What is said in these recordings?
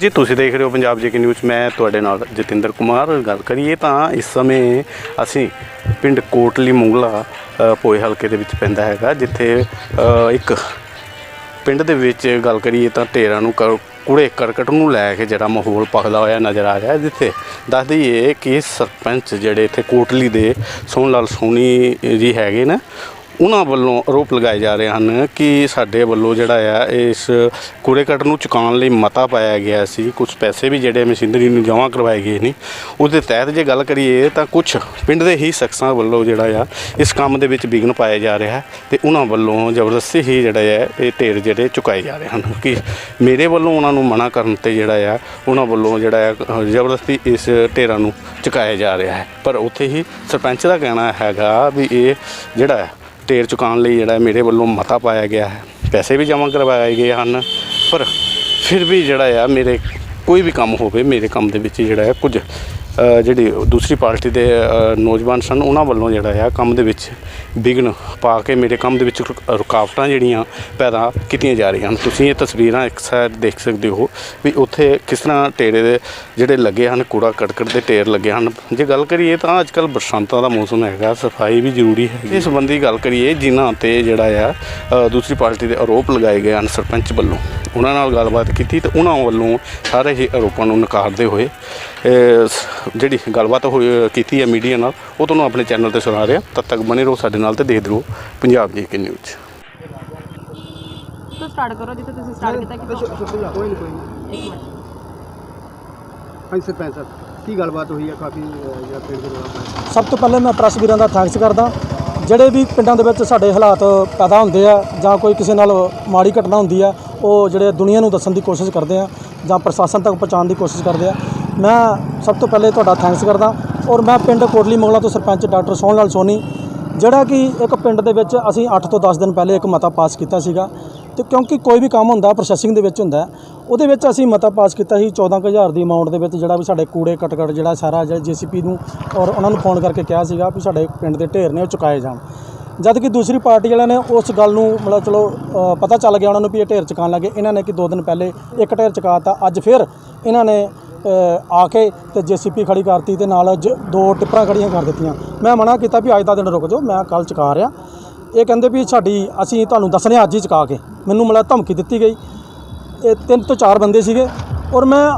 ਜੀ, ਤੁਸੀਂ ਦੇਖ ਰਹੇ ਹੋ ਪੰਜਾਬ ਜੇਕੇ ਨਿਊਜ਼। ਮੈਂ ਤੁਹਾਡੇ ਨਾਲ ਜਤਿੰਦਰ ਕੁਮਾਰ। ਗੱਲ ਕਰੀਏ ਤਾਂ ਇਸ ਸਮੇਂ ਅਸੀਂ ਪਿੰਡ ਕੋਟਲੀ ਮੁੰਗਲਾ ਪੋਏ ਹਲਕੇ ਦੇ ਵਿੱਚ ਪੈਂਦਾ ਹੈਗਾ, ਜਿੱਥੇ ਇੱਕ ਪਿੰਡ ਦੇ ਵਿੱਚ ਗੱਲ ਕਰੀਏ ਤਾਂ ਢੇਰਾਂ ਨੂੰ ਕੂੜੇ ਕਰਕਟ ਨੂੰ ਲੈ ਕੇ ਜਿਹੜਾ ਮਾਹੌਲ ਪਖਦਾ ਹੋਇਆ ਨਜ਼ਰ ਆ ਰਿਹਾ ਜਿੱਥੇ ਦੱਸ ਦਈਏ ਕਿ ਸਰਪੰਚ ਜਿਹੜੇ ਇੱਥੇ ਕੋਟਲੀ ਦੇ ਸੋਹਣ ਲਾਲ ਸੋਨੀ ਜੀ ਹੈਗੇ ਨੇ ਉਹਨਾਂ ਵੱਲੋਂ ਆਰੋਪ ਲਗਾਏ ਜਾ ਰਹੇ ਹਨ ਕਿ ਸਾਡੇ ਵੱਲੋਂ ਜਿਹੜਾ ਆ, ਇਸ ਕੂੜੇਕਟ ਨੂੰ ਚੁਕਾਉਣ ਲਈ ਮਤਾ ਪਾਇਆ ਗਿਆ ਸੀ। ਕੁਝ ਪੈਸੇ ਵੀ ਜਿਹੜੇ ਮਸ਼ੀਨਰੀ ਨੂੰ ਜਮ੍ਹਾਂ ਕਰਵਾਏ ਗਏ ਨੇ। ਉਸ ਦੇ ਤਹਿਤ ਜੇ ਗੱਲ ਕਰੀਏ ਤਾਂ ਕੁਝ ਪਿੰਡ ਦੇ ਹੀ ਸ਼ਖਸਾਂ ਵੱਲੋਂ ਜਿਹੜਾ ਆ, ਇਸ ਕੰਮ ਦੇ ਵਿੱਚ ਵਿਘਨ ਪਾਇਆ ਜਾ ਰਿਹਾ ਹੈ ਤੇ ਉਹਨਾਂ ਵੱਲੋਂ ਜ਼ਬਰਦਸਤੀ ਹੀ ਜਿਹੜਾ ਹੈ ਇਹ ਢੇਰ ਜਿਹੜੇ ਚੁਕਾਏ ਜਾ ਰਹੇ ਹਨ। ਕਿ ਮੇਰੇ ਵੱਲੋਂ ਉਹਨਾਂ ਨੂੰ ਮਨਾ ਕਰਨ ਤੇ ਜਿਹੜਾ ਆ, ਉਹਨਾਂ ਵੱਲੋਂ ਜਿਹੜਾ ਆ, ਜ਼ਬਰਦਸਤੀ ਇਸ ਢੇਰਾਂ ਨੂੰ ਚੁਕਾਇਆ ਜਾ ਰਿਹਾ ਹੈ। ਪਰ ਉੱਥੇ ਹੀ ਸਰਪੰਚ ਦਾ ਕਹਿਣਾ ਹੈਗਾ ਵੀ ਇਹ ਜਿਹੜਾ ਢੇਰ ਚੁਕਾਉਣ ਲਈ ਜਿਹੜਾ ਮੇਰੇ ਵੱਲੋਂ ਮਤਾ ਪਾਇਆ ਗਿਆ ਹੈ। ਪੈਸੇ ਵੀ ਜਮ੍ਹਾਂ ਕਰਵਾਏ ਗਏ ਹਨ, ਪਰ ਫਿਰ ਵੀ ਜਿਹੜਾ ਆ ਮੇਰੇ ਕੋਈ ਵੀ ਕੰਮ ਹੋਵੇ, ਮੇਰੇ ਕੰਮ ਦੇ ਵਿੱਚ ਜਿਹੜਾ ਹੈ ਕੁਝ ਜਿਹੜੀ ਦੂਸਰੀ ਪਾਰਟੀ ਦੇ ਨੌਜਵਾਨ ਸਨ, ਉਹਨਾਂ ਵੱਲੋਂ ਜਿਹੜਾ ਆ ਕੰਮ ਦੇ ਵਿੱਚ ਵਿਘਨ ਪਾ ਕੇ ਮੇਰੇ ਕੰਮ ਦੇ ਵਿੱਚ ਰੁਕ- ਰੁਕਾਵਟਾਂ ਜਿਹੜੀਆਂ ਪੈਦਾ ਕੀਤੀਆਂ ਜਾ ਰਹੀਆਂ ਹਨ। ਤੁਸੀਂ ਇਹ ਤਸਵੀਰਾਂ ਇੱਕ ਸਾਈਡ ਦੇਖ ਸਕਦੇ ਹੋ ਵੀ ਉੱਥੇ ਕਿਸ ਤਰ੍ਹਾਂ ਟੇਰੇ ਦੇ ਜਿਹੜੇ ਲੱਗੇ ਹਨ, ਕੂੜਾ ਕੜਕੜ ਦੇ ਢੇਰ ਲੱਗੇ ਹਨ। ਜੇ ਗੱਲ ਕਰੀਏ ਤਾਂ ਅੱਜ ਕੱਲ ਬਰਸਾਂਤਾਂ ਦਾ ਮੌਸਮ ਹੈਗਾ, ਸਫ਼ਾਈ ਵੀ ਜ਼ਰੂਰੀ ਹੈ ਇਸ ਸੰਬੰਧੀ ਗੱਲ ਕਰੀਏ, ਜਿਨ੍ਹਾਂ ਤੇ ਜਿਹੜਾ ਆ ਦੂਸਰੀ ਪਾਰਟੀ ਦੇ ਆਰੋਪ ਲਗਾਏ ਗਏ ਹਨ ਸਰਪੰਚ ਵੱਲੋਂ। ਉਹਨਾਂ ਨਾਲ ਗੱਲਬਾਤ ਕੀਤੀ ਤੇ ਉਹਨਾਂ ਵੱਲੋਂ ਸਾਰੇ ਹੀ ਆਰੋਪਾਂ ਨੂੰ ਨਕਾਰਦੇ ਹੋਏ ਸ- ਜਿਹੜੀ ਗੱਲਬਾਤ ਹੋਈ ਕੀਤੀ ਹੈ ਮੀਡੀਆ ਨਾਲ ਉਹ ਤੁਹਾਨੂੰ ਆਪਣੇ ਚੈਨਲ ਤੇ ਸੁਣਾ ਰਿਹਾ। ਤਦ ਤੱਕ ਬਣੇ ਰਹੋ ਸਾਡੇ ਨਾਲ ਤੇ ਦੇਖਦੇ ਰਹੋ ਪੰਜਾਬ ਜੀ ਕੇ ਨਿਊਜ਼ ਤੋਂ ਸਟਾਰਟ ਕਰੋ ਜਿੱਥੇ ਤੁਸੀਂ ਸਟਾਰਟ ਕੀਤਾ ਕਿ ਕੋਈ ਨਹੀਂ ਕੋਈ ਨਹੀਂ ਇੱਕ ਮਿੰਟ। ਹਾਂਜੀ ਸਰਪੰਚ ਸਾਹਿਬ ਕੀ ਗੱਲਬਾਤ ਹੋਈ ਹੈ ਕਾਫੀ ਜਿਹੜਾ ਪਿੰਡ ਦੇ ਪਾਇਆ ਸਭ ਤੋਂ ਪਹਿਲੇ ਮੈਂ ਪ੍ਰੈਸ ਵੀਰਾਂ ਦਾ ਥੈਂਕਸ ਕਰਦਾ। ਜਿਹੜੇ ਵੀ ਪਿੰਡਾਂ ਦੇ ਵਿੱਚ ਸਾਡੇ ਹਾਲਾਤ ਪੈਦਾ ਹੁੰਦੇ ਆ ਜਾਂ ਕੋਈ ਕਿਸੇ ਨਾਲ ਮਾੜੀ ਘਟਨਾ ਹੁੰਦੀ ਆ ਉਹ ਜਿਹੜੇ ਦੁਨੀਆ ਨੂੰ ਦੱਸਣ ਦੀ ਕੋਸ਼ਿਸ਼ ਕਰਦੇ ਆ ਜਾਂ ਪ੍ਰਸ਼ਾਸਨ ਤੱਕ ਪਹੁੰਚਾਉਣ ਦੀ ਕੋਸ਼ਿਸ਼ ਕਰਦੇ ਆ ਮੈਂ ਸਭ ਤੋਂ ਪਹਿਲੇ ਤੁਹਾਡਾ ਥੈਂਕਸ ਕਰਦਾ ਔਰ ਮੈਂ ਪਿੰਡ ਕੋਟਲੀ ਮੰਗਲਾ ਤੋਂ ਸਰਪੰਚ ਡਾਕਟਰ ਸੋਹਣ ਲਾਲ ਸੋਨੀ, ਜਿਹੜਾ ਕਿ ਇੱਕ ਪਿੰਡ ਦੇ ਵਿੱਚ ਅਸੀਂ 8 ਤੋਂ 10 ਦਿਨ ਪਹਿਲੇ ਇੱਕ ਮਤਾ ਪਾਸ ਕੀਤਾ ਸੀਗਾ ਤੇ ਕਿਉਂਕਿ ਕੋਈ ਵੀ ਕੰਮ ਹੁੰਦਾ ਪ੍ਰੋਸੈਸਿੰਗ ਦੇ ਵਿੱਚ ਹੁੰਦਾ, ਉਹਦੇ ਵਿੱਚ ਅਸੀਂ ਮਤਾ ਪਾਸ ਕੀਤਾ ਸੀ 14000 ਦੀ ਅਮਾਉਂਟ ਦੇ ਵਿੱਚ, ਜਿਹੜਾ ਵੀ ਸਾਡੇ ਕੂੜੇ ਕਟਕਟ ਜਿਹੜਾ ਸਾਰਾ ਜਿਹੜਾ ਜੀਸੀਪੀ ਨੂੰ ਔਰ ਉਹਨਾਂ ਨੂੰ ਫੋਨ ਕਰਕੇ ਕਿਹਾ ਸੀਗਾ ਵੀ ਸਾਡੇ ਪਿੰਡ ਦੇ ਢੇਰ ਨੇ ਉਹ ਚੁਕਾਏ ਜਾਣ। ਜਦ ਕਿ ਦੂਸਰੀ ਪਾਰਟੀ ਵਾਲਿਆਂ ਨੇ ਉਸ ਗੱਲ ਨੂੰ ਮਤਲਬ ਚਲੋ ਪਤਾ ਚੱਲ ਗਿਆ ਉਹਨਾਂ ਨੂੰ ਵੀ ਇਹ ਢੇਰ ਚੁਕਾਉਣ ਲੱਗੇ। ਇਹਨਾਂ ਨੇ ਕਿ ਦੋ ਦਿਨ ਪਹਿਲੇ ਇੱਕ ਢੇਰ ਚੁਕਾਤਾ ਅੱਜ ਫਿਰ ਇਹਨਾਂ ਨੇ ਆ ਕੇ ਤੇ ਜੀਸੀਪੀ ਖੜੀ ਕਰਤੀ ਤੇ ਨਾਲ ਜ- ਦੋ ਟਿੱਪਰਾਂ ਖੜੀਆਂ ਕਰ ਦਿੱਤੀਆਂ। ਮੈਂ ਮਨਾ ਕੀਤਾ ਵੀ ਅੱਜ ਦਾ ਦਿਨ ਰੁਕ ਜਾਓ, ਮੈਂ ਕੱਲ ਚੁਕਾ ਰਿਹਾ। ਇਹ ਕਹਿੰਦੇ ਵੀ ਸਾਡੀ, ਅਸੀਂ ਤੁਹਾਨੂੰ ਦੱਸਣੇ ਅੱਜ ਹੀ ਚੁਕਾ ਕੇ। ਮੈਨੂੰ ਮਤਲਬ ਧਮਕੀ ਦਿੱਤੀ ਗਈ। ਇਹ ਤਿੰਨ ਤੋਂ ਚਾਰ ਬੰਦੇ ਸੀਗੇ। ਔਰ ਮੈਂ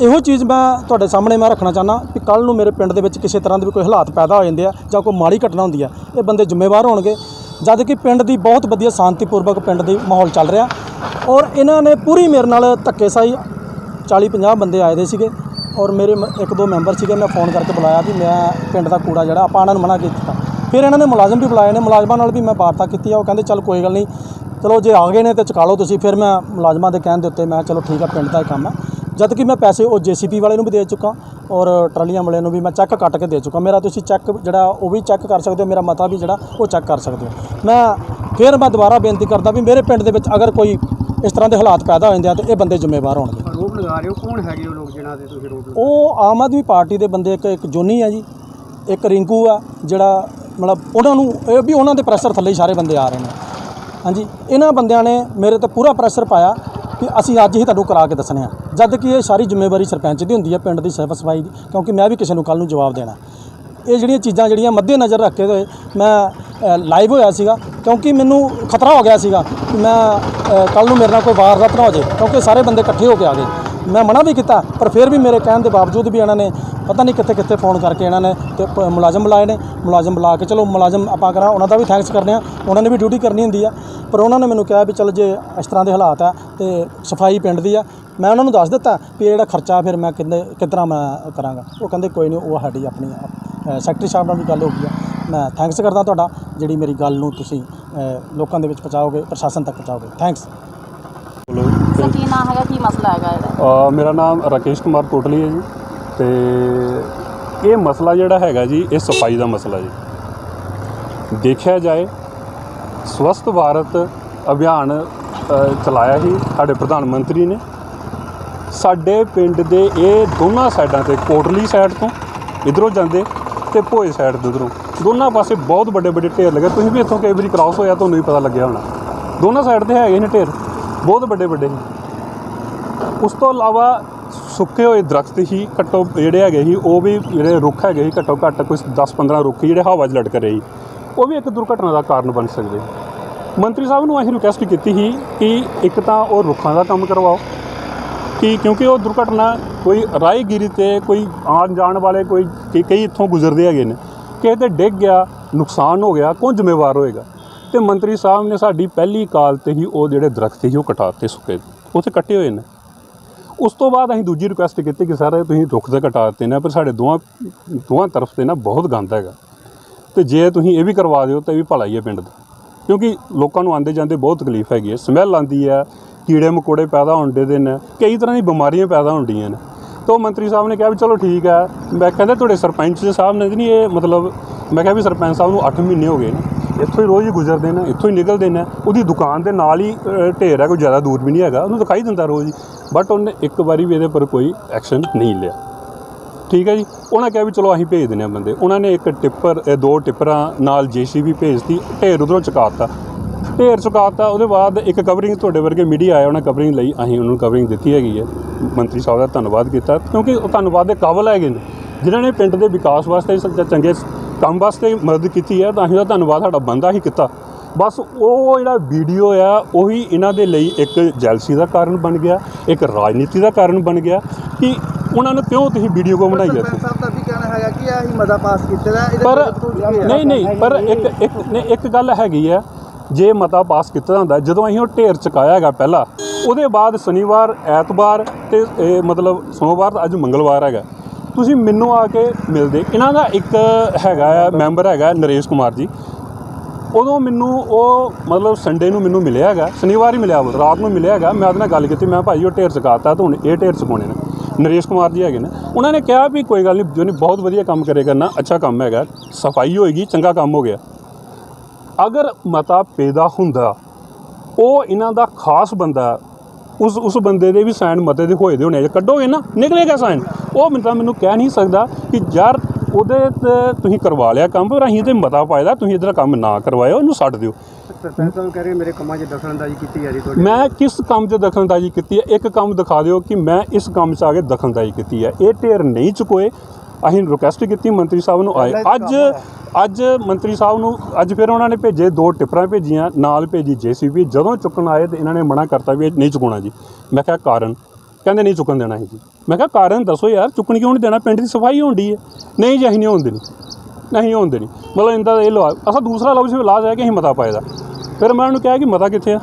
ਇਹੋ ਚੀਜ਼ ਮੈਂ ਤੁਹਾਡੇ ਸਾਹਮਣੇ ਮੈਂ ਰੱਖਣਾ ਚਾਹੁੰਦਾ ਕਿ ਕੱਲ ਨੂੰ ਮੇਰੇ ਪਿੰਡ ਦੇ ਵਿੱਚ ਕਿਸੇ ਤਰ੍ਹਾਂ ਦੇ ਵੀ ਕੋਈ ਹਾਲਾਤ ਪੈਦਾ ਹੋ ਜਾਂਦੇ ਆ ਜਾਂ ਕੋਈ ਮਾੜੀ ਘਟਨਾ ਹੁੰਦੀ ਆ, ਇਹ ਬੰਦੇ ਜ਼ਿੰਮੇਵਾਰ ਹੋਣਗੇ। ਜਦ ਕਿ ਪਿੰਡ ਦੀ ਬਹੁਤ ਵਧੀਆ ਸ਼ਾਂਤੀਪੂਰਵਕ ਪਿੰਡ ਦੀ ਮਾਹੌਲ ਚੱਲ ਰਿਹਾ। ਔਰ ਇਹਨਾਂ ਨੇ ਪੂਰੀ ਮੇਰੇ ਨਾਲ ਧੱਕੇਸ਼ਾਹੀ 40 50 ਬੰਦੇ ਆਏ ਦੇ ਸੀਗੇ ਔਰ ਮੇਰੇ ਮ- ਇੱਕ ਦੋ ਮੈਂਬਰ ਸੀਗੇ, ਮੈਂ ਫੋਨ ਕਰਕੇ ਬੁਲਾਇਆ ਵੀ ਮੈਂ ਪਿੰਡ ਦਾ ਕੂੜਾ ਜਿਹੜਾ, ਆਪਾਂ ਇਹਨਾਂ ਨੂੰ ਮਨਾ ਕੀਤਾ। ਫਿਰ ਇਹਨਾਂ ਨੇ ਮੁਲਾਜ਼ਮ ਵੀ ਬੁਲਾਏ ਨੇ, ਮੁਲਾਜ਼ਮਾਂ ਨਾਲ ਵੀ ਮੈਂ ਵਾਰਤਾ ਕੀਤੀ ਆ, ਉਹ ਕਹਿੰਦੇ ਚੱਲ ਕੋਈ ਗੱਲ ਨਹੀਂ, ਚਲੋ ਜੇ ਆ ਗਏ ਨੇ ਤੇ ਚੁਕਾ ਲਓ ਤੁਸੀਂ, ਫਿਰ ਮੈਂ ਮੁਲਾਜ਼ਮਾਂ ਦੇ ਕਹਿਣ ਦੇ ਉੱਤੇ ਮੈਂ ਕਿਹਾ ਚਲੋ ਠੀਕ ਆ, ਪਿੰਡ ਦਾ ਹੀ ਕੰਮ ਆ। ਜਦ ਕਿ ਮੈਂ ਪੈਸੇ ਉਹ ਜੀਸੀਪੀ ਵਾਲੇ ਨੂੰ ਵੀ ਦੇ ਚੁੱਕਾ ਔਰ ਟਰਾਲੀਆਂ ਵਾਲੇ ਨੂੰ ਵੀ ਮੈਂ ਚੈੱਕ ਕੱਟ ਕੇ ਦੇ ਚੁੱਕਾ। ਮੇਰਾ ਤੁਸੀਂ ਚੈੱਕ ਜਿਹੜਾ, ਉਹ ਵੀ ਚੈੱਕ ਕਰ ਸਕਦੇ ਹੋ, ਮੇਰਾ ਮਤਾ ਵੀ ਜਿਹੜਾ, ਉਹ ਚੈੱਕ ਕਰ ਸਕਦੇ ਹੋ। ਮੈਂ ਫਿਰ ਮੈਂ ਦੁਬਾਰਾ ਬੇਨਤੀ ਕਰਦਾ ਵੀ ਮੇਰੇ ਪਿੰਡ ਦੇ ਵਿੱਚ ਅਗਰ ਕੋਈ ਇਸ ਤਰ੍ਹਾਂ ਦੇ ਹਾਲਾਤ ਪੈਦਾ ਹੋ ਜਾਂਦੇ ਆ, ਤੇ ਇਹ ਬੰਦੇ ਜ਼ਿੰਮੇਵਾਰ ਹੋਣਗੇ। ਆਰੋਪ ਲਗਾ ਰਹੇ ਹੋ, ਕੌਣ ਹੈਗੇ ਉਹ ਲੋਕ ਜਿਨ੍ਹਾਂ ਦੇ ਤੁਸੀਂ ਆਰੋਪ ਉਹ ਆਮ ਆਦਮੀ ਪਾਰਟੀ ਦੇ ਬੰਦੇ, ਇੱਕ ਇੱਕ ਜੋਨੀ ਆ ਜੀ, ਇੱਕ ਰਿੰਕੂ ਆ, ਜਿਹੜਾ ਮਤਲਬ ਉਹਨਾਂ ਨੂੰ ਇਹ ਵੀ ਉਹਨਾਂ ਦੇ ਪ੍ਰੈਸ਼ਰ ਥੱਲੇ ਹੀ ਸਾਰੇ ਬੰਦੇ ਆ ਰਹੇ ਨੇ। ਹਾਂਜੀ, ਇਹਨਾਂ ਬੰਦਿਆਂ ਨੇ ਮੇਰੇ ਤੇ ਪੂਰਾ ਪ੍ਰੈਸ਼ਰ ਪਾਇਆ ਕਿ ਅਸੀਂ ਅੱਜ ਹੀ ਤੁਹਾਨੂੰ ਕਰਾ ਕੇ ਦੱਸਣੇ ਆ। ਜਦ ਕਿ ਇਹ ਸਾਰੀ ਜ਼ਿੰਮੇਵਾਰੀ ਸਰਪੰਚ ਦੀ ਹੁੰਦੀ ਹੈ ਪਿੰਡ ਦੀ ਸਾਫ਼ ਸਫ਼ਾਈ ਦੀ, ਕਿਉਂਕਿ ਮੈਂ ਵੀ ਕਿਸੇ ਨੂੰ ਕੱਲ ਨੂੰ ਜਵਾਬ ਦੇਣਾ। ਇਹ ਜਿਹੜੀਆਂ ਚੀਜ਼ਾਂ, ਜਿਹੜੀਆਂ ਮੱਦੇ ਨਜ਼ਰ ਰੱਖੇ ਹੋਏ, ਮੈਂ ਲਾਈਵ ਹੋਇਆ ਸੀਗਾ, ਕਿਉਂਕਿ ਮੈਨੂੰ ਖਤਰਾ ਹੋ ਗਿਆ ਸੀਗਾ ਕਿ ਮੈਂ ਕੱਲ ਨੂੰ ਮੇਰੇ ਨਾਲ ਕੋਈ ਵਾਰਦਾਤ ਨਾ ਹੋ ਜਾਏ, ਕਿਉਂਕਿ ਸਾਰੇ ਬੰਦੇ ਇਕੱਠੇ ਹੋ ਕੇ ਆ ਗਏ। ਮੈਂ ਮਨਾ ਵੀ ਕੀਤਾ, ਪਰ ਫਿਰ ਵੀ ਮੇਰੇ ਕਹਿਣ ਦੇ ਬਾਵਜੂਦ ਵੀ ਇਹਨਾਂ ਨੇ ਪਤਾ ਨਹੀਂ ਕਿੱਥੇ ਕਿੱਥੇ ਫੋਨ ਕਰਕੇ ਇਹਨਾਂ ਨੇ ਤੇ ਪ- ਮੁਲਾਜ਼ਮ ਬੁਲਾਏ ਨੇ, ਮੁਲਾਜ਼ਮ ਬੁਲਾ ਕੇ ਚਲੋ ਮੁਲਾਜ਼ਮ ਆਪਾਂ ਕਰਾਂ, ਉਹਨਾਂ ਦਾ ਵੀ ਥੈਂਕਸ ਕਰਦੇ ਆ ਉਹਨਾਂ ਨੇ ਵੀ ਡਿਊਟੀ ਕਰਨੀ ਹੁੰਦੀ ਆ। ਪਰ ਉਹਨਾਂ ਨੇ ਮੈਨੂੰ ਕਿਹਾ ਵੀ ਚਲ ਜੇ ਇਸ ਤਰ੍ਹਾਂ ਦੇ ਹਾਲਾਤ ਆ ਤੇ ਸਫ਼ਾਈ ਪਿੰਡ ਦੀ ਆ, ਮੈਂ ਉਹਨਾਂ ਨੂੰ ਦੱਸ ਦਿੱਤਾ ਵੀ ਇਹ ਜਿਹੜਾ ਖਰਚਾ ਫਿਰ ਮੈਂ ਕਿੰਨੇ ਕਿਤਨਾ ਮੈਂ ਕਰਾਂਗਾ। ਉਹ ਕਹਿੰਦੇ ਕੋਈ ਨਹੀਂ, ਉਹ ਸਾਡੀ ਆਪਣੀ ਆਪ ਸੈਕਟਰੀ ਸਾਹਿਬ ਨਾਲ ਵੀ ਗੱਲ ਹੋ ਗਈ ਆ। ਮੈਂ ਥੈਂਕਸ ਕਰਦਾ ਤੁਹਾਡਾ ਜਿਹੜੀ ਮੇਰੀ ਗੱਲ ਨੂੰ ਤੁਸੀਂ ਲੋਕਾਂ ਦੇ ਵਿੱਚ ਪਹੁੰਚਾਓਗੇ ਪ੍ਰਸ਼ਾਸਨ ਤੱਕ ਪਹੁੰਚਾਓਗੇ। ਥੈਂਕਸ ਸਰ ਕੀ ਨਾਮ ਹੈਗਾ? ਕੀ ਮਸਲਾ ਹੈਗਾ ਇਹਦਾ? ਮੇਰਾ ਨਾਮ ਰਾਕੇਸ਼ ਕੁਮਾਰ ਕੋਟਲੀ ਹੈ ਜੀ। ਤੇ ਇਹ ਮਸਲਾ ਜਿਹੜਾ ਹੈਗਾ ਜੀ ਇਹ ਸਫ਼ਾਈ ਦਾ ਮਸਲਾ ਜੀ। ਦੇਖਿਆ ਜਾਏ ਸਵਸਥ ਭਾਰਤ ਅਭਿਆਨ ਚਲਾਇਆ ਸੀ ਸਾਡੇ ਪ੍ਰਧਾਨ ਮੰਤਰੀ ਨੇ। ਸਾਡੇ ਪਿੰਡ ਦੇ ਇਹ ਦੋਨਾਂ ਸਾਈਡਾਂ ਤੇ ਕੋਟਲੀ ਸਾਈਡ ਤੋਂ ਇਧਰੋਂ ਜਾਂਦੇ ਤੇ ਭੋਏ ਸਾਈਡ ਦੇ ਉਧਰੋਂ। ਦੋਨਾਂ ਪਾਸੇ ਬਹੁਤ ਵੱਡੇ ਵੱਡੇ ਢੇਰ ਲੱਗੇ। ਤੁਸੀਂ ਵੀ ਇੱਥੋਂ ਕਈ ਵਾਰੀ ਕ੍ਰਾਸ ਹੋਇਆ, ਤੁਹਾਨੂੰ ਵੀ ਪਤਾ ਲੱਗਿਆ ਹੋਣਾ। ਦੋਨਾਂ ਸਾਈਡ ਤੇ ਹੈਗੇ ਨੇ ਢੇਰ। ਬਹੁਤ ਵੱਡੇ ਵੱਡੇ ਨੇ। ਉਸ ਤੋਂ ਇਲਾਵਾ ਸੁੱਕੇ ਹੋਏ ਦਰਖਤ ਹੀ ਘੱਟੋ ਜਿਹੜੇ ਹੈਗੇ ਸੀ, ਉਹ ਵੀ ਜਿਹੜੇ ਰੁੱਖ ਹੈਗੇ ਸੀ, ਘੱਟੋ ਘੱਟ ਕੋਈ 10-15 ਰੁੱਖ ਸੀ ਜਿਹੜੇ ਹਵਾ 'ਚ ਲਟਕ ਰਹੇ ਸੀ। ਉਹ ਵੀ ਇੱਕ ਦੁਰਘਟਨਾ ਦਾ ਕਾਰਨ ਬਣ ਸਕਦੇ ਮੰਤਰੀ ਸਾਹਿਬ ਨੂੰ ਅਸੀਂ ਰਿਕੁਐਸਟ ਕੀਤੀ ਸੀ ਕਿ ਇੱਕ ਤਾਂ ਉਹ ਰੁੱਖਾਂ ਦਾ ਕੰਮ ਕਰਵਾਓ। ਕਿ ਕਿਉਂਕਿ ਉਹ ਦੁਰਘਟਨਾ ਕੋਈ ਰਾਹਗੀਰੀ ਤੇ ਕੋਈ ਆਉਣ ਜਾਣ ਵਾਲੇ ਕੋਈ ਕਈ- ਕਈ ਇੱਥੋਂ ਗੁਜ਼ਰਦੇ ਹੈਗੇ ਨੇ। ਕਿਸੇ ਤੇ ਡਿੱਗ ਗਿਆ, ਨੁਕਸਾਨ ਹੋ ਗਿਆ, ਕੌਣ ਜ਼ਿੰਮੇਵਾਰ ਹੋਏਗਾ? ਤੇ ਮੰਤਰੀ ਸਾਹਿਬ ਨੇ ਸਾਡੀ ਪਹਿਲੀ ਕਾਲ ਤੇ ਹੀ ਉਹ ਜਿਹੜੇ ਦਰਖਤ ਸੀ ਉਹ ਕਟਾਤੇ ਸੁੱਕੇ ਉੱਥੇ ਕੱਟੇ ਹੋਏ ਨੇ। ਉਸ ਤੋਂ ਬਾਅਦ ਅਸੀਂ ਦੂਜੀ ਰਿਕੁਐਸਟ ਕੀਤੀ ਕਿ ਸਰ, ਤੁਸੀਂ ਰੁੱਖ ਤਾਂ ਕਟਾ ਦਿੱਤੇ ਨੇ, ਪਰ ਸਾਡੇ ਦੋਵਾਂ ਦੋਵਾਂ ਤਰਫ ਤੇ ਨਾ ਬਹੁਤ ਗੰਦ ਹੈਗਾ। ਤੇ ਜੇ ਤੁਸੀਂ ਇਹ ਵੀ ਕਰਵਾ ਦਿਓ ਤਾਂ ਇਹ ਵੀ ਭਲਾ ਹੀ ਹੈ ਪਿੰਡ ਦਾ। ਕਿਉਂਕਿ ਲੋਕਾਂ ਨੂੰ ਆਂਦੇ ਜਾਂਦੇ ਬਹੁਤ ਤਕਲੀਫ ਹੈਗੀ ਹੈ। ਸਮੈਲ ਆਂਦੀ ਹੈ ਕੀੜੇ ਮਕੌੜੇ ਪੈਦਾ ਹੁੰਦੇ ਦੇ ਨੇ ਕਈ ਤਰ੍ਹਾਂ ਦੀ ਬਿਮਾਰੀਆਂ ਪੈਦਾ ਹੁੰਦੀਆਂ ਨੇ। ਤਾਂ ਉਹ ਮੰਤਰੀ ਸਾਹਿਬ ਨੇ ਕਿਹਾ ਵੀ ਚਲੋ ਠੀਕ ਹੈ ਮੈਂ ਕਹਿੰਦਾ ਤੁਹਾਡੇ ਸਰਪੰਚ ਸਾਹਿਬ ਨੇ ਨਹੀਂ ਇਹ ਮਤਲਬ, ਮੈਂ ਕਿਹਾ ਵੀ ਸਰਪੰਚ ਸਾਹਿਬ ਨੂੰ 8 ਮਹੀਨੇ ਹੋ ਗਏ ਨੇ, ਇੱਥੋਂ ਹੀ ਰੋਜ਼ ਹੀ ਗੁਜ਼ਰਦੇ ਨੇ, ਇੱਥੋਂ ਹੀ ਨਿਕਲਦੇ ਨੇ, ਉਹਦੀ ਦੁਕਾਨ ਦੇ ਨਾਲ ਹੀ ਢੇਰ ਹੈ, ਕੋਈ ਜ਼ਿਆਦਾ ਦੂਰ ਵੀ ਨਹੀਂ ਹੈਗਾ, ਉਹਨੂੰ ਦਿਖਾਈ ਦਿੰਦਾ ਰੋਜ਼ ਹੀ ਬਟ ਉਹਨੇ ਇੱਕ ਵਾਰੀ ਵੀ ਇਹਦੇ ਪਰ ਕੋਈ ਐਕਸ਼ਨ ਨਹੀਂ ਲਿਆ। ਠੀਕ ਹੈ ਜੀ? ਉਹਨਾਂ ਕਿਹਾ ਵੀ ਚਲੋ ਅਸੀਂ ਭੇਜ ਦਿੰਦੇ ਹਾਂ ਬੰਦੇ। ਉਹਨਾਂ ਨੇ ਇੱਕ ਟਿੱਪਰ, ਇਹ ਦੋ ਟਿੱਪਰਾਂ ਨਾਲ ਜੀਸੀਬੀ ਭੇਜਤੀ, ਢੇਰ ਉਧਰੋਂ ਚੁਕਾਤਾ ਢੇਰ ਚੁਕਾਤਾ ਉਹਦੇ ਬਾਅਦ ਇੱਕ ਕਵਰਿੰਗ ਤੁਹਾਡੇ ਵਰਗੇ ਮੀਡੀਆ ਆਇਆ ਉਹਨਾਂ ਕਵਰਿੰਗ ਲਈ। ਅਸੀਂ ਉਹਨਾਂ ਨੂੰ ਕਵਰਿੰਗ ਦਿੱਤੀ ਹੈਗੀ ਹੈ। ਮੰਤਰੀ ਸਾਹਿਬ ਦਾ ਧੰਨਵਾਦ ਕੀਤਾ। ਕਿਉਂਕਿ ਉਹ ਧੰਨਵਾਦ ਦੇ ਕਾਬਲ ਹੈਗੇ ਨੇ। ਜਿਨ੍ਹਾਂ ਨੇ ਪਿੰਡ ਦੇ ਵਿਕਾਸ ਵਾਸਤੇ ਚੰਗੇ ਕੰਮ ਵਾਸਤੇ ਮਦਦ ਕੀਤੀ ਹੈ ਤਾਂ ਅਸੀਂ ਉਹਦਾ ਧੰਨਵਾਦ ਸਾਡਾ ਬੰਦਾ ਹੀ ਕੀਤਾ। ਬਸ ਉਹ ਜਿਹੜਾ ਵੀਡੀਓ ਆ ਉਹੀ ਇਹਨਾਂ ਦੇ ਲਈ ਇੱਕ ਜੈਲਸੀ ਦਾ ਕਾਰਨ ਬਣ ਗਿਆ ਇੱਕ ਰਾਜਨੀਤੀ ਦਾ ਕਾਰਨ ਬਣ ਗਿਆ ਕਿ ਉਹਨਾਂ ਨੂੰ ਕਿਉਂ ਤੁਸੀਂ ਵੀਡੀਓ ਕੋ ਬਣਾਈ ਹੈ ਸਰਪੰਚ ਸਾਹਿਬ ਦਾ ਵੀ ਕਹਿਣਾ ਹੈਗਾ ਕਿ ਅਸੀਂ ਮਤਾ ਪਾਸ ਕੀਤੇ ਦਾ ਇਹਦੇ ਪਰ। ਨਹੀਂ ਨਹੀਂ ਪਰ ਇੱਕ ਇੱਕ ਨਹੀਂ ਇੱਕ ਗੱਲ ਹੈਗੀ ਆ ਜੇ ਮਤਾ ਪਾਸ ਕੀਤਾ ਹੁੰਦਾ ਜਦੋਂ ਅਸੀਂ ਉਹ ਢੇਰ ਚੁਕਾਇਆ ਹੈਗਾ ਪਹਿਲਾਂ, ਉਹਦੇ ਬਾਅਦ ਸ਼ਨੀਵਾਰ, ਐਤਵਾਰ ਤੇ, ਇਹ ਮਤਲਬ ਸੋਮਵਾਰ ਅੱਜ ਮੰਗਲਵਾਰ ਹੈਗਾ। ਤੁਸੀਂ ਮੈਨੂੰ ਆ ਕੇ ਮਿਲਦੇ। ਇਹਨਾਂ ਦਾ ਇੱਕ ਹੈਗਾ ਆ, ਮੈਂਬਰ ਹੈਗਾ ਨਰੇਸ਼ ਕੁਮਾਰ ਜੀ। ਉਦੋਂ ਮੈਨੂੰ ਉਹ ਮਤਲਬ ਸੰਡੇ ਨੂੰ ਮੈਨੂੰ ਮਿਲਿਆ ਹੈਗਾ, ਸ਼ਨੀਵਾਰ ਹੀ ਮਿਲਿਆ ਉਹ ਰਾਤ ਨੂੰ ਮਿਲਿਆ ਹੈਗਾ। ਮੈਂ ਉਹਦੇ ਨਾਲ ਗੱਲ ਕੀਤੀ, ਮੈਂ ਭਾਈ ਉਹ ਢੇਰ ਚੁਕਾਤਾ ਤਾਂ ਹੁਣ ਇਹ ਢੇਰ ਚੁਕਾਉਣੇ ਨੇ। ਨਰੇਸ਼ ਕੁਮਾਰ ਜੀ ਹੈਗੇ ਨੇ। ਉਹਨਾਂ ਨੇ ਕਿਹਾ ਵੀ ਕੋਈ ਗੱਲ ਨਹੀਂ ਜੋ ਨਹੀਂ ਬਹੁਤ ਵਧੀਆ ਕੰਮ ਕਰੇਗਾ ਨਾ ਅੱਛਾ ਕੰਮ ਹੈਗਾ, ਸਫ਼ਾਈ ਹੋਏਗੀ, ਚੰਗਾ ਕੰਮ ਹੋ ਗਿਆ। ਅਗਰ ਮਤਾ ਪੈਦਾ ਹੁੰਦਾ ਉਹ ਇਹਨਾਂ ਦਾ ਖਾਸ ਬੰਦਾ ਉਸ ਉਸ ਬੰਦੇ ਦੇ ਵੀ ਸਾਈਨ ਮਤੇ ਦੇ ਹੋਏ ਦੇ ਹੋਣੇ। ਜੇ ਕੱਢੋਗੇ ਨਾ ਨਿਕਲੇਗਾ ਸਾਈਨ। ਉਹ ਤਾਂ ਮੈਨੂੰ ਕਹਿ ਨਹੀਂ ਸਕਦਾ ਕਿ ਯਾਰ ਉਹਦੇ ਤੇ ਤੁਸੀਂ ਕਰਵਾ ਲਿਆ ਕੰਮ ਪਰ ਅਸੀਂ ਤੇ ਮਤਾ ਪਾਇਦਾ ਤੁਸੀਂ ਇਧਰ ਕੰਮ ਨਾ ਕਰਵਾਇਓ ਇਹਨੂੰ ਛੱਡ ਦਿਓ। ਸਰਪੰਚ ਸਾਹਿਬ ਕਹਿ ਰਹੇ ਮੇਰੇ ਕੰਮਾਂ 'ਚ ਦਖਲਅੰਦਾਜ਼ੀ ਕੀਤੀ ਜਾ ਰਹੀ ਤੁਹਾਡੀ। ਮੈਂ ਕਿਸ ਕੰਮ 'ਚ ਦਖਲਅੰਦਾਜ਼ੀ ਕੀਤੀ ਹੈ ਇੱਕ ਕੰਮ ਦਿਖਾ ਦਿਓ ਕਿ ਮੈਂ ਇਸ ਕੰਮ 'ਚ ਆ ਕੇ ਦਖਲਅੰਦਾਜ਼ੀ ਕੀਤੀ ਹੈ ਇਹ ਢੇਰ ਨਹੀਂ ਚੁਕੋਏ। ਅਸੀਂ ਰਿਕੁਐਸਟ ਕੀਤੀ ਮੰਤਰੀ ਸਾਹਿਬ ਨੂੰ ਆਏ। ਅੱਜ ਅੱਜ ਮੰਤਰੀ ਸਾਹਿਬ ਨੂੰ ਅੱਜ ਫਿਰ ਉਹਨਾਂ ਨੇ ਭੇਜੇ ਦੋ ਟਿੱਪਰਾਂ ਭੇਜੀਆਂ ਨਾਲ ਭੇਜੀ ਜੇਸੀਬੀ ਜਦੋਂ ਚੁੱਕਣ ਆਏ ਤੇ ਇਹਨਾਂ ਨੇ ਮਨਾ ਕਰਤਾ ਵੀ ਇਹ ਨਹੀਂ ਚੁਕਾਉਣਾ ਜੀ। ਮੈਂ ਕਿਹਾ ਕਾਰਨ? ਕਹਿੰਦੇ ਨਹੀਂ ਚੁੱਕਣ ਦੇਣਾ ਹੈ ਜੀ। ਮੈਂ ਕਿਹਾ ਕਾਰਨ ਦੱਸੋ ਯਾਰ ਚੁੱਕਣ ਕਿਉਂ ਨਹੀਂ ਦੇਣਾ? ਪਿੰਡ ਦੀ ਸਫ਼ਾਈ ਹੋਣੀ ਹੈ। ਨਹੀਂ ਜੀ ਅਸੀਂ ਨਹੀਂ ਹੋਣ ਦੇਣੀ। ਨਹੀਂ ਹੋਣ ਦੇਣੀ। ਮਤਲਬ ਇੰਦਾ ਇਹ ਲਵਾ ਅਸਾਂ ਦੂਸਰਾ ਲਫ਼ਜ਼ ਵੀ ਲਾਜ ਹੈ ਕਿ ਅਸੀਂ ਮਤਾ ਪਾਏਦਾ ਫਿਰ ਮੈਂ ਉਹਨੂੰ ਕਿਹਾ ਕਿ ਮਤਾ ਕਿੱਥੇ ਆ?